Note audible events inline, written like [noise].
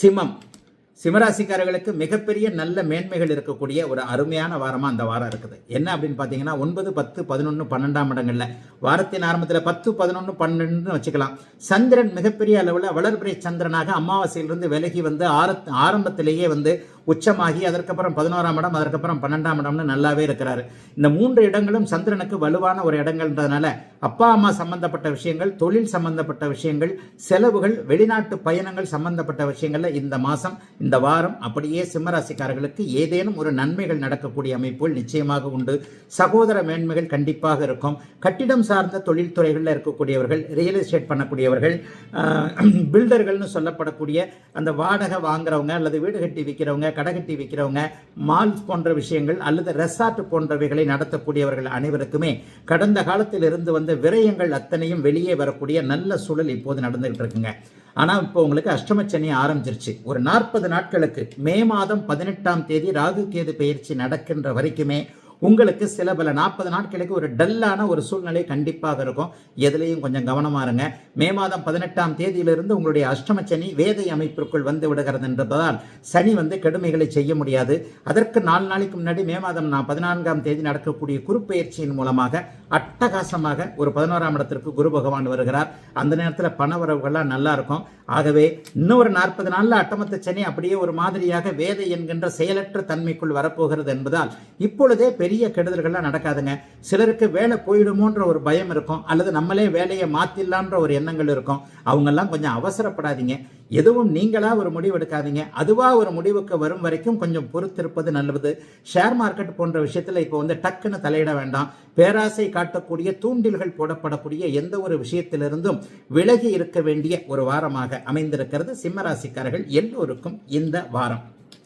சிம்மம். சிம்மராசிக்காரர்களுக்கு மிகப்பெரிய நல்ல மேன்மைகள் இருக்கக்கூடிய ஒரு அருமையான வாரமாக அந்த வாரம் இருக்குது. என்ன அப்படின்னு பார்த்தீங்கன்னா ஒன்பது பத்து பதினொன்று பன்னெண்டாம் இடங்களில். வாரத்தின் ஆரம்பத்தில் பத்து பதினொன்று பன்னெண்டுன்னு வச்சுக்கலாம். சந்திரன் மிகப்பெரிய அளவில் வளர்பிறை சந்திரனாக அமாவாசையிலிருந்து விலகி வந்து ஆர ஆரம்பத்திலேயே வந்து உச்சமாகி அதற்கப்புறம் பதினோராம் இடம் அதற்கப்புறம் பன்னெண்டாம் இடம்னு நல்லாவே இருக்கிறாரு. இந்த மூன்று இடங்களும் சந்திரனுக்கு வலுவான ஒரு இடங்கள்ன்றதுனால அப்பா அம்மா சம்பந்தப்பட்ட விஷயங்கள் தொழில் சம்பந்தப்பட்ட விஷயங்கள் செலவுகள் வெளிநாட்டு பயணங்கள் சம்பந்தப்பட்ட விஷயங்கள்ல இந்த மாசம் இந்த வாரம் அப்படியே சிம்மராசிக்காரர்களுக்கு ஏதேனும் ஒரு நன்மைகள் நடக்கக்கூடிய அமைப்புகள் நிச்சயமாக உண்டு. சகோதர மேன்மைகள் கண்டிப்பாக இருக்கும். கட்டிடம் சார்ந்த தொழில்துறைகளில் இருக்கக்கூடியவர்கள் ரியல் எஸ்டேட் பண்ணக்கூடியவர்கள் [clears throat] பில்டர்கள்னு சொல்லப்படக்கூடிய அந்த வாடகை வாங்குறவங்க அல்லது வீடு கட்டி விற்கிறவங்க கடை கட்டி விற்கிறவங்க மால்ஸ் போன்ற விஷயங்கள் அல்லது ரெசார்ட் போன்றவைகளை நடத்தக்கூடியவர்கள் அனைவருக்குமே கடந்த காலத்தில் இருந்து வந்த விரயங்கள் அத்தனையும் வெளியே வரக்கூடிய நல்ல சூழல் இப்போது நடந்துகிட்டு இருக்குங்க ஆனால் இப்போ உங்களுக்கு அஷ்டமச்சனி ஆரம்பிச்சிருச்சு. ஒரு நாற்பது நாட்களுக்கு மே மாதம் பதினெட்டாம் தேதி ராகு கேது பயிற்சி நடக்கின்ற வரைக்குமே உங்களுக்கு சில பல நாற்பது நாட்களுக்கு ஒரு டல்லான ஒரு சூழ்நிலை கண்டிப்பாக இருக்கும். எதுலேயும் கொஞ்சம் கவனமா இருங்க. மே மாதம் பதினெட்டாம் தேதியிலிருந்து உங்களுடைய அஷ்டமச்சனி வேதை அமைப்பிற்குள் வந்து விடுகிறது என்பதால் சனி வந்து கெடுமைகளை செய்ய முடியாது. அதற்கு நாலு நாளைக்கு முன்னாடி மே மாதம் நான் பதினான்காம் தேதி நடக்கக்கூடிய குறுப்பெயர்ச்சியின் மூலமாக அட்டகாசமாக ஒரு பதினோராம் இடத்திற்கு குரு பகவான் வருகிறார். அந்த நேரத்தில் பணவரவுகள்லாம் நல்லா இருக்கும். ஆகவே இன்னும் ஒரு நாற்பது நாளில் அட்டமத்த சனி அப்படியே ஒரு மாதிரியாக வேதை என்கின்ற செயலற்ற தன்மைக்குள் வரப்போகிறது என்பதால் இப்பொழுதே பெரிய கெடுதல்கள்லாம் நடக்காதுங்க. சிலருக்கு வேலை போயிடுமோன்ற ஒரு பயம் இருக்கும். அல்லது நம்மளே வேலையை மாற்றிடலான்ற ஒரு எண்ணங்கள் இருக்கும். அவங்கெல்லாம் கொஞ்சம் அவசரப்படாதீங்க. எதுவும் நீங்களா ஒரு முடிவு எடுக்காதீங்க. அதுவா ஒரு முடிவுக்கு வரும் வரைக்கும் கொஞ்சம் பொறுத்திருப்பது நல்லது. ஷேர் மார்க்கெட் போன்ற விஷயத்துல இப்போ வந்து டக்குன்னு தலையிட வேண்டாம். பேராசை காட்டக்கூடிய தூண்டில்கள் போடப்படக்கூடிய எந்த ஒரு விஷயத்திலிருந்தும் விலகி இருக்க வேண்டிய ஒரு வாரமாக அமைந்திருக்கிறது. சிம்மராசிக்காரர்கள் எல்லோருக்கும் இந்த வாரம்.